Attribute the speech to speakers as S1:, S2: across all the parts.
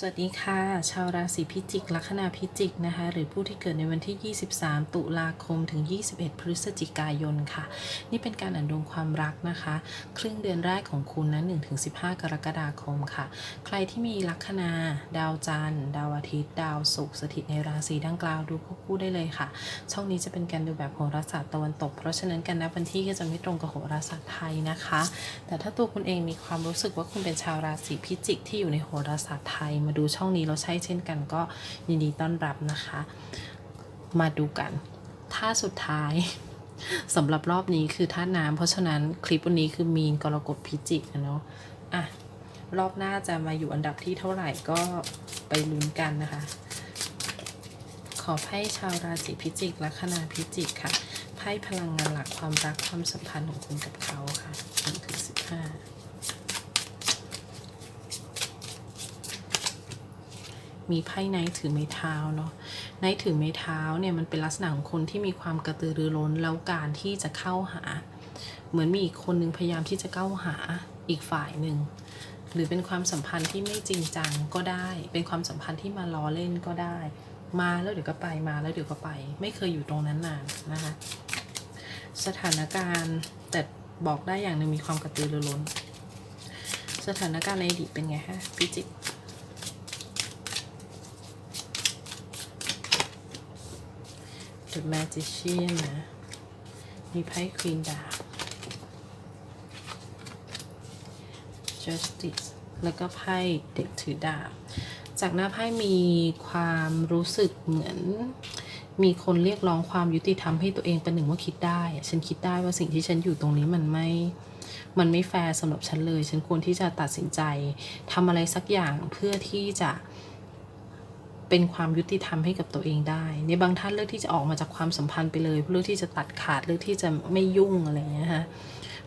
S1: สวัสดีค่ะ ชาวราศีพิจิก ลัคนาพิจิกนะคะ หรือผู้ที่เกิดในวันที่ 23 ตุลาคมถึง 21 พฤศจิกายนค่ะ นี่เป็นการอ่านดวงความรักนะคะ ครึ่งเดือนแรกของคุณนะ1-15 กรกฎาคมค่ะ ใครที่มีลัคนา ดาวจันทร์ ดาวอาทิตย์ ดาวศุกร์สถิตในราศีดังกล่าวดูควบคู่ได้เลยค่ะ ช่องนี้จะเป็นการดูแบบโหราศาสตร์ตะวันตก เพราะฉะนั้นการนับวันที่ก็จะไม่ตรงกับโหราศาสตร์ไทยนะคะ แต่ถ้าตัวคุณเองมีความรู้สึกว่าคุณเป็นชาวราศีพิจิกที่อยู่ในโหราศาสตร์ไทยมาดูช่องนี้เราใช่เช่นกันก็ยินดีต้อนรับนะคะ มาดูกันท่าสุดท้ายสำหรับรอบนี้คือท่าน้ำเพราะฉะนั้นคลิปวันนี้คือมีนกรกฎพิจิกนะเนาะอะรอบหน้าจะมาอยู่อันดับที่เท่าไหร่ก็ไปลุ้นกันนะคะ ขอไพ่ชาวราศีพิจิกละคนาพิจิกค่ะไพ่พลังงานหลักความรักความสัมพันธ์ของคุณกับเขาค่ะหนึ่งถึงสิบห้า มีไพ่ไนท์ถือไม้เท้าเนาะไนท์ถือไม้เท้าเนี่ยมันเป็นลักษณะของคนที่มีความกระตือรือร้นแล้วการที่จะเข้าหา เหมือนมีอีกคนนึงพยายามที่จะเข้าหาอีกฝ่ายหนึ่งหรือเป็นความสัมพันธ์ที่ไม่จริงจังก็ได้ เป็นความสัมพันธ์ที่มาล้อเล่นก็ได้ มาแล้วเดี๋ยวก็ไปมาแล้วเดี๋ยวก็ไป ไม่เคยอยู่ตรงนั้นนานนะคะสถานการณ์แต่บอกได้อย่างหนึ่งมีความกระตือรือร้น สถานการณ์ในอดีตเป็นไงฮะพิจิก The Magician นะ มีไพ่ Queen ดาบ justice แล้วก็ไพ่เด็กถือดาบ จากหน้าไพ่มีความรู้สึกเหมือน มีคนเรียกร้องความยุติธรรมให้ตัวเองเป็นหนึ่งว่าคิดได้ ฉันคิดได้ว่าสิ่งที่ฉันอยู่ตรงนี้มันไม่ มันไม่แฟร์สำหรับฉันเลย ฉันควรที่จะตัดสินใจทำอะไรสักอย่างเพื่อที่จะเเป็นความยุติธรรมให้กับตัวเองได้ในบางท่านเลือกที่จะออกมาจากความสัมพันธ์ไปเลยเลือกที่จะตัดขาดเลือกที่จะไม่ยุ่งอะไรอย่างเงี้ยฮะ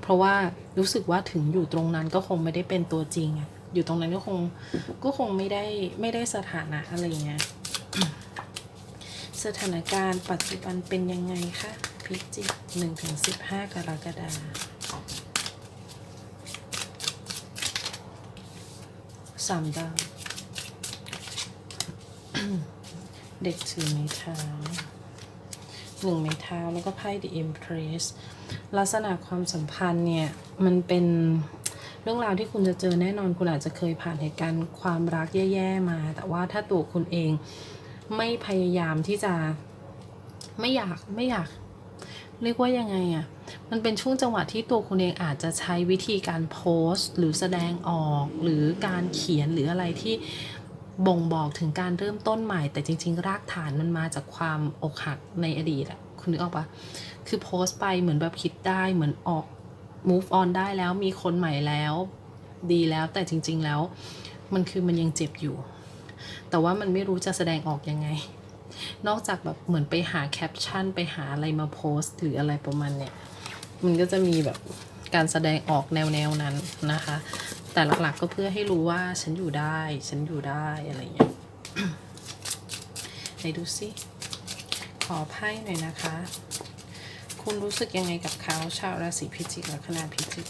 S1: เพราะว่ารู้สึกว่าถึงอยู่ตรงนั้นก็คงไม่ได้เป็นตัวจริงอยู่ตรงนั้นก็คงก็คงไม่ได้ไม่ได้สถานะอะไรเงี้ยสถานการณ์ปัจจุบันเป็นยังไงคะพิจิกหนึ่งถึงสิบห้ากรกฎาสามดาว เด็กถือไม้เท้าหนึ่งไม้เท้าแล้วก็ไพ่ The Empress ลักษณะความสัมพันธ์เนี่ย มันเป็นเรื่องราวที่คุณจะเจอแน่นอนคุณอาจจะเคยผ่านเหตุการณ์ความรักแย่ๆมา แต่ว่าถ้าตัวคุณเองไม่พยายามที่จะไม่อยากไม่อยาก เรียกว่ายังไงอะ่ะ มันเป็นช่วงจังหวะที่ตัวคุณเองอาจจะใช้วิธีการโพสต์ หรือแสดงออกหรือการเขียนหรืออะไรที่ บ่งบอกถึงการเริ่มต้นใหม่ แต่จริง ๆ รากฐานมันมาจากความอกหักในอดีตอะคุณนึกออกปะคือโพสต์ไปเหมือนแบบคิดได้เหมือนออก move on ได้แล้วมีคนใหม่แล้ว ดีแล้วแต่จริง ๆ แล้ว มันคือมันยังเจ็บอยู่ แต่ว่ามันไม่รู้จะแสดงออกยังไง นอกจากแบบเหมือนไปหาแคปชั่น ไปหาอะไรมาโพสต์หรืออะไรประมาณเนี้ยมันก็จะมีแบบการแสดงออกแนวแนวๆนั้นนะคะ แต่หลักๆก็เพื่อให้รู้ว่าฉันอยู่ได้ ฉันอยู่ได้อะไรอย่างเงี้ยไหนดูสิ ขอไพ่หน่อยนะคะ คุณรู้สึกยังไงกับเขาชาวราศีพิจิกและคณาพิจิก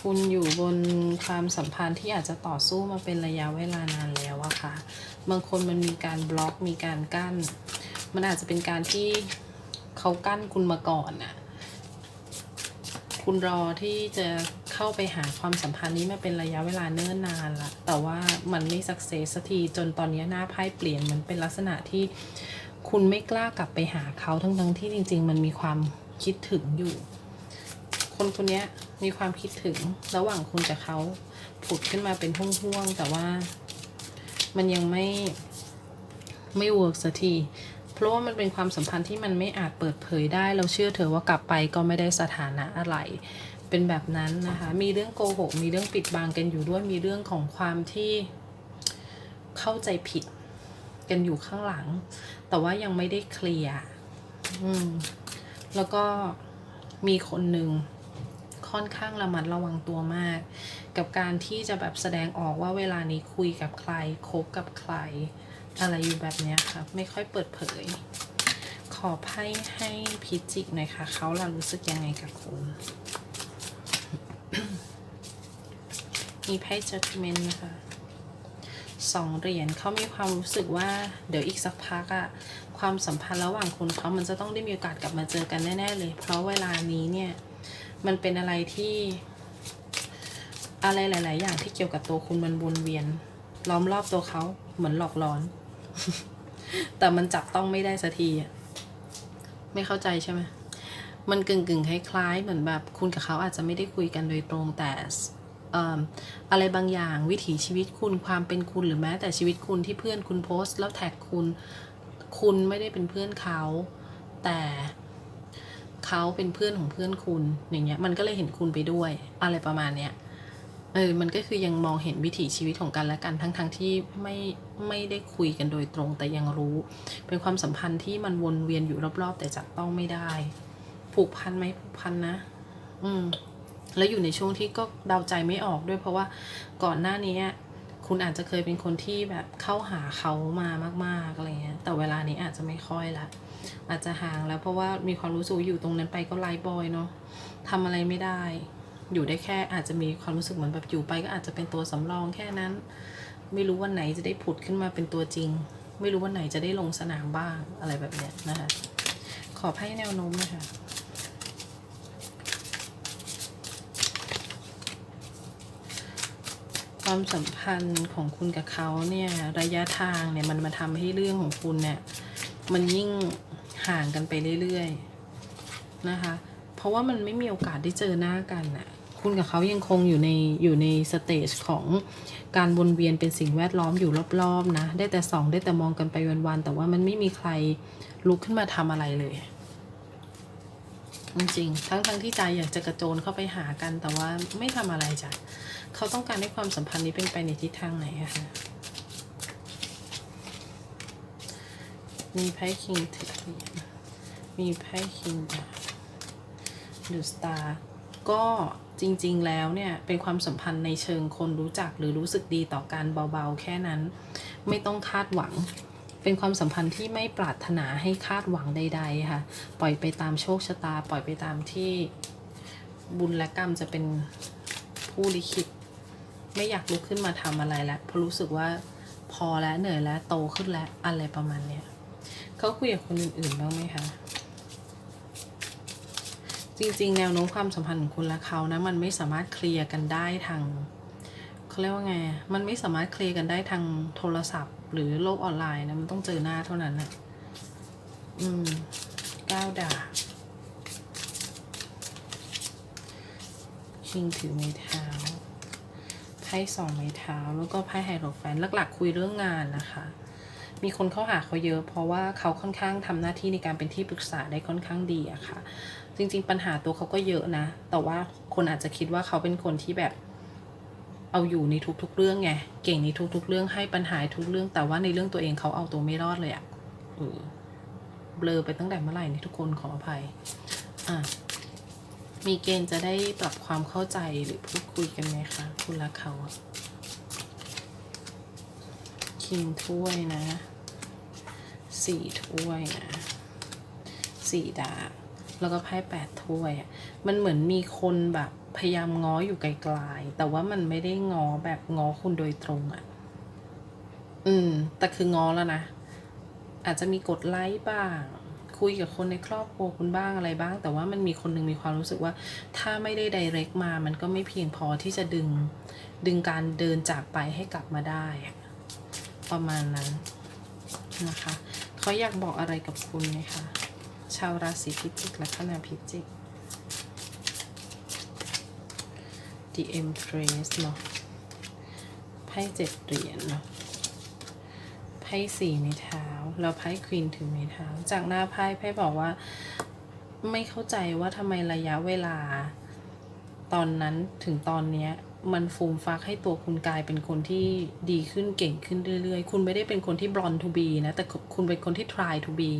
S1: คุณอยู่บนความสัมพันธ์ที่อาจจะต่อสู้มาเป็นระยะเวลานานแล้วอะค่ะ บางคนมันมีการบล็อก มีการกั้น มันอาจจะเป็นการที่ เขากั้นคุณมาก่อนน่ะ คุณรอที่จะเข้าไปหาความสัมพันธ์นี้มาเป็นระยะเวลาเนิ่นนานละ แต่ว่ามันไม่สักเซสสักทีจนตอนนี้หน้าไพ่เปลี่ยนมันเป็นลักษณะที่คุณไม่กล้ากลับไปหาเขาทั้งทั้งๆที่จริง ๆ มันมีความคิดถึงอยู่ คนคนนี้มีความคิดถึงระหว่างคุณกับเขาผุดขึ้นมาเป็นห่วงๆแต่ว่ามันยังไม่ไม่เวิร์กสักที ราะว่ามันเป็นความสัมพันธ์ที่มันไม่อาจเปิดเผยได้ เราเชื่อเธอว่ากลับไปก็ไม่ได้สถานะอะไร เป็นแบบนั้นนะคะ มีเรื่องโกหก มีเรื่องปิดบังกันอยู่ด้วย มีเรื่องของความที่เข้าใจผิดกันอยู่ข้างหลัง แต่ว่ายังไม่ได้เคลียร์แล้วก็มีคนหนึ่งค่อนข้างระมัดระวังตัวมาก กับการที่จะแบบแสดงออกว่าเวลานี้คุยกับใครคบกับใคร อะไรอยู่แบบนี้ครับไม่ค่อยเปิดเผย ขอไพ่ให้พิจิกหน่อยค่ะ เขาล่ะรู้สึกยังไงกับคุณมีไพ่ judgment นะคะสองเหรียญเขามีความรู้สึกว่าเดี๋ยวอีกสักพักอะความสัมพันธ์ระหว่างคุณเขามันจะต้องได้มีโอกาสกลับมาเจอกันแน่ ๆ เลย เพราะเวลานี้เนี่ยมันเป็นอะไรที่ อะไรหลาย ๆ อย่างที่เกี่ยวกับตัวคุณมันวนเวียน ล้อมรอบตัวเขาเหมือนหลอกหลอน แต่มันจับต้องไม่ได้สักทีอะไม่เข้าใจใช่ไหมมันกึ่งกึ่งๆคล้ายๆ เหมือนแบบคุณกับเขาอาจจะไม่ได้คุยกันโดยตรงแต่เอิ่มอะไรบางอย่างวิถีชีวิตคุณความเป็นคุณหรือแม้แต่ชีวิตคุณที่เพื่อนคุณโพสต์ แล้วแท็กคุณ คุณไม่ได้เป็นเพื่อนเขา แต่เขาเป็นเพื่อนของเพื่อนคุณอย่างเงี้ยมันก็เลยเห็นคุณไปด้วย อะไรประมาณเนี้ย เออมันก็คือยังมองเห็นวิถีชีวิตของกันและกันทั้งๆทที่ไม่ไม่ได้คุยกันโดยตรงแต่ยังรู้ เป็นความสัมพันธ์ที่มันวนเวียนอยู่รอบๆ แต่จับต้องไม่ได้ ผูกพันไหมผูกพันนะ อืม แล้วอยู่ในช่วงที่ก็เดาใจไม่ออกด้วย เพราะว่าก่อนหน้านี้คุณอาจจะเคยเป็นคนที่แบบเข้าหาเขามามากๆอะไรเงี้ย แต่เวลานี้อาจจะไม่ค่อยละอาจจะห่างแล้วเพราะว่ามีความรู้สึกอยู่ตรงนั้นไปก็ไลฟ์บอยเนาะทำอะไรไม่ได้ อยู่ได้แค่อาจจะมีความรู้สึกเหมือนแบบอยู่ไปก็อาจจะเป็นตัวสำรองแค่นั้น ไม่รู้วันไหนจะได้ผุดขึ้นมาเป็นตัวจริง ไม่รู้วันไหนจะได้ลงสนามบ้างอะไรแบบเนี้ยนะคะขอให้แนวโน้มนะคะความสัมพันธ์ของคุณกับเขาเนี่ยระยะทางเนี่ยมันมาทำให้เรื่องของคุณเนี่ยมันยิ่งห่างกันไปเรื่อยๆนะคะ เพราะว่ามันไม่มีโอกาสได้เจอหน้ากันน่ะ คุณกับเขายังคงอยู่ในอยู่ในสเตจของการวนเวียนเป็นสิ่งแวดล้อมอยู่รอบๆนะ ได้แต่ส่องได้แต่มองกันไปวันๆแต่ว่ามันไม่มีใครลุกขึ้นมาทำอะไรเลยจริงๆทั้งทั้งที่ใจอยากจะกระโจนเข้าไปหากันแต่ว่าไม่ทำอะไรจ้ะเขาต้องการให้ความสัมพันธ์นี้เป็นไปในทิศทางไหนอะคะมีไพ่คิงถือเหรียญมีไพ่คิงดาบดูสตาร์ ก็จริงๆ แล้วเนี่ยเป็นความสัมพันธ์ในเชิงคนรู้จักหรือรู้สึกดีต่อกันเบาๆ แค่นั้น ไม่ต้องคาดหวัง เป็นความสัมพันธ์ที่ไม่ปรารถนาให้คาดหวังใด ๆ ค่ะ ปล่อยไปตามโชคชะตา ปล่อยไปตามที่บุญและกรรมจะเป็นผู้ลิขิต ไม่อยากลุกขึ้นมาทำอะไรแล้วเพราะรู้สึกว่าพอแล้วเหนื่อยแล้วโตขึ้นแล้วอะไรประมาณเนี้ยเขาคุยกับคนอื่นๆบ้างไหมคะ จริง ๆ แนวโน้มความสัมพันธ์ของคุณและเขานะมันไม่สามารถเคลียร์กันได้ทางเขาเรียกว่าไง มันไม่สามารถเคลียร์กันได้ทางโทรศัพท์ หรือโลกออนไลน์นะมันต้องเจอหน้าเท่านั้นนะอืมก้าวดาบคิงถือไม้เท้าไพ่สองไม้เท้า แล้วก็ไพ่ไฮโรแฟนหลักๆคุยเรื่องงานนะคะ มีคนเข้าหาเขาเยอะ เพราะว่าเขาค่อนข้างทำหน้าที่ในการเป็นที่ปรึกษาได้ค่อนข้างดีอะค่ะ จริง ๆ ปัญหาตัวเขาก็เยอะนะ แต่ว่าคนอาจจะคิดว่าเขาเป็นคนที่แบบเอาอยู่ในทุกๆ เรื่องไง เก่งในทุกๆ เรื่องให้ปัญหาทุกเรื่อง แต่ว่าในเรื่องตัวเองเขาเอาตัวไม่รอดเลยอะเออเบลอไปตั้งแต่เมื่อไหร่นี่ทุกคนขออภัย อะ มีเกณฑ์จะได้ปรับความเข้าใจหรือพูดคุยกันไหมคะ คุณรักเขาอะ คิงถ้วยนะสี่ถ้วยนะสี่ดาบแล้วก็ไพ่แปดถ้วยอะมันเหมือนมีคนแบบพยายามง้ออยู่ไกลๆ แต่ว่ามันไม่ได้ง้อแบบง้อคุณโดยตรงอะอืม แต่คือง้อแล้วนะ อาจจะมีกดไลค์บ้าง คุยกับคนในครอบครัวคุณบ้างอะไรบ้าง แต่ว่ามันมีคนหนึ่งมีความรู้สึกว่า ถ้าไม่ได้ direct มา มันก็ไม่เพียงพอที่จะดึง ดึงการเดินจากไปให้กลับมาได้ ประมาณนั้นนะคะเขาอยากบอกอะไรกับคุณไหมคะชาวราศีพิจิกและคนาพิจิก The Empress เนาะไพ่เจ็ดเหรียญเนาะไพ่สี่ไม้เท้าแล้วไพ่ควีนถือไม้เท้า จากหน้าไพ่ไพ่บอกว่า ไม่เข้าใจว่าทำไมระยะเวลา ตอนนั้นถึงตอนเนี้ย มันฟูมฟักให้ตัวคุณกลายเป็นคนที่ดีขึ้นเก่งขึ้นเรื่อยๆ คุณไม่ได้เป็นคนที่บลอนทูบีนะแต่คุณเป็นคนที่ try to be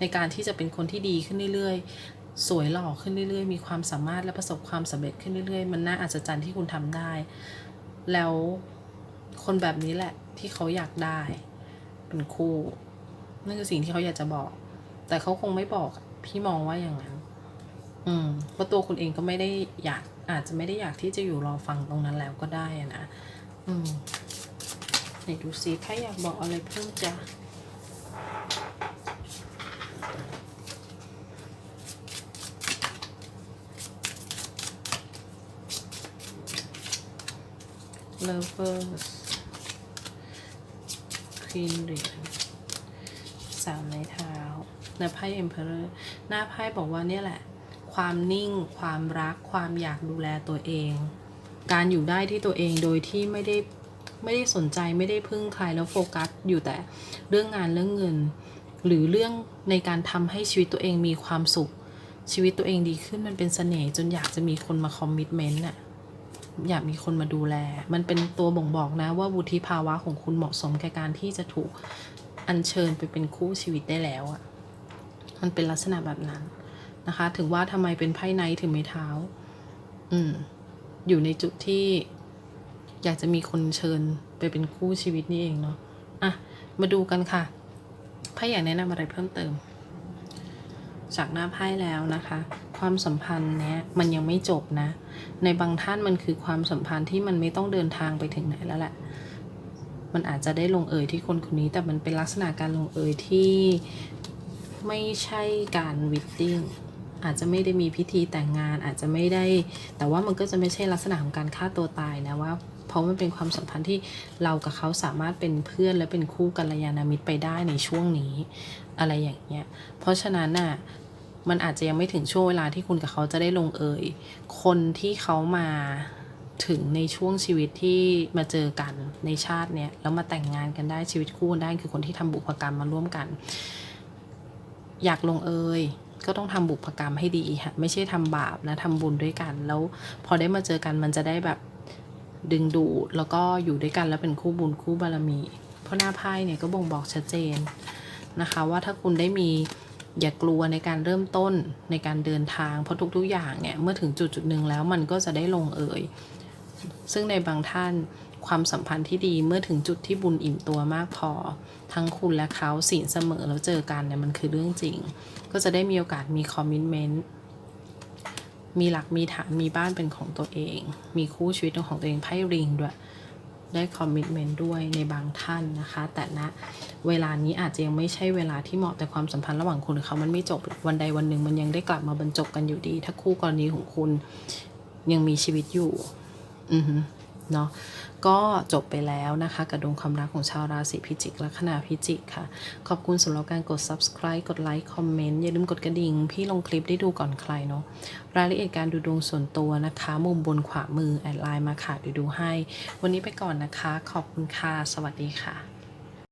S1: ในการที่จะเป็นคนที่ดีขึ้นเรื่อยๆ สวยหล่อขึ้นเรื่อยๆ มีความสามารถและประสบความสำเร็จขึ้นเรื่อยๆ มันน่าอัศจรรย์ที่คุณทำได้ แล้วคนแบบนี้แหละที่เขาอยากได้เป็นคู่นั่นคือสิ่งที่เขาอยากจะบอก แต่เขาคงไม่บอกพี่มองว่าอย่างนั้น อืมเพราะตัวคุณเองก็ไม่ได้อยาก อาจจะไม่ได้อยากที่จะอยู่รอฟังตรงนั้นแล้วก็ได้อะนะ อืมไหนดูซิใครอยากบอกอะไรเพิ่มจ้ะ lovers queen เหรียญสามไม้เท้าและไพ่ emperor หน้าไพ่บอกว่าเนี่ยแหละ ความนิ่ง ความรัก ความอยากดูแลตัวเอง การอยู่ได้ที่ตัวเองโดยที่ไม่ได้ไม่ได้สนใจไม่ได้พึ่งใครแล้วโฟกัสอยู่แต่เรื่องงานเรื่องเงิน หรือเรื่องในการทำให้ชีวิตตัวเองมีความสุข ชีวิตตัวเองดีขึ้นมันเป็นเสน่ห์จนอยากจะมีคนมาคอมมิชเมนต์น่ะอยากมีคนมาดูแล มันเป็นตัวบ่งบอกนะว่าวุฒิภาวะของคุณเหมาะสมแก่การที่จะถูกอัญเชิญไปเป็นคู่ชีวิตได้แล้วอะ่ะ มันเป็นลักษณะแบบนั้น นะคะ ถึงว่าทำไมเป็นไพ่ไนท์ถึงไม่เท้า อืม อยู่ในจุดที่ อยากจะมีคนเชิญไปเป็นคู่ชีวิตนี่เองเนาะอะ มาดูกันค่ะไพ่อยากแนะนำอะไรเพิ่มเติม จากหน้าไพ่แล้วนะคะ ความสัมพันธ์เนี้ยมันยังไม่จบนะ ในบางท่านมันคือความสัมพันธ์ที่มันไม่ต้องเดินทางไปถึงไหนแล้วแหละมันอาจจะได้ลงเอยที่คนคนนี้แต่มันเป็นลักษณะการลงเอยที่ไม่ใช่การวิตติ้ง อาจจะไม่ได้มีพิธีแต่งงาน อาจจะไม่ได้ แต่ว่ามันก็จะไม่ใช่ลักษณะของการฆ่าตัวตายนะว่า เพราะมันเป็นความสัมพันธ์ที่เรากับเขาสามารถเป็นเพื่อนและเป็นคู่กัลยาณมิตรไปได้ในช่วงนี้ อะไรอย่างเงี้ย เพราะฉะนั้นน่ะมันอาจจะยังไม่ถึงช่วงเวลาที่คุณกับเขาจะได้ลงเอย คนที่เขามาถึงในช่วงชีวิตที่มาเจอกันในชาติเนี้ยแล้วมาแต่งงานกันได้ชีวิตคู่กันได้คือคนที่ทำบุพกรรมมาร่วมกัน อยากลงเอย ก็ต้องทำบุพกรรมให้ดีค่ะไม่ใช่ทำบาปนะทำบุญด้วยกัน แล้วพอได้มาเจอกันมันจะได้แบบดึงดูดแล้วก็อยู่ด้วยกันแล้วเป็นคู่บุญคู่บารมี เพราะหน้าไพ่เนี่ยก็บ่งบอกชัดเจนนะคะ ว่าถ้าคุณได้มีอย่ากลัวในการเริ่มต้นในการเดินทาง เพราะทุกๆอย่างเนี่ยเมื่อถึงจุดจุดหนึ่งแล้วมันก็จะได้ลงเอยซึ่งในบางท่าน ความสัมพันธ์ที่ดีเมื่อถึงจุดที่บุญอิ่มตัวมากพอ ทั้งคุณและเขาสินเสมอแล้วเจอกันเนี่ยมันคือเรื่องจริง ก็จะได้มีโอกาสมีคอมมิชเมนต์มีหลักมีฐานมีบ้านเป็นของตัวเอง มีคู่ชีวิตของตัวเองไพ่ริงด้วยได้คอมมิชเมนต์ด้วยในบางท่านนะคะ แต่ณเวลานี้อาจจะยังไม่ใช่เวลาที่เหมาะแต่ความสัมพันธ์ระหว่างคุณกับเขามันไม่จบวันใดวันหนึ่งมันยังได้กลับมาบรรจบกันอยู่ดี ถ้าคู่กรณีของคุณยังมีชีวิตอยู่ อือฮึ เนาะก็จบไปแล้วนะคะกับดวงความรักของชาวราศีพิจิกลัคนาพิจิกค่ะ ขอบคุณสำหรับการกด subscribe กดไลค์คอมเมนต์อย่าลืมกดกระดิ่ง พี่ลงคลิปได้ดูก่อนใครเนาะรายละเอียดการดูดวงส่วนตัวนะคะ มุมบนขวามือ แอดไลน์มาค่ะดูดูให้ วันนี้ไปก่อนนะคะ ขอบคุณค่ะ สวัสดีค่ะ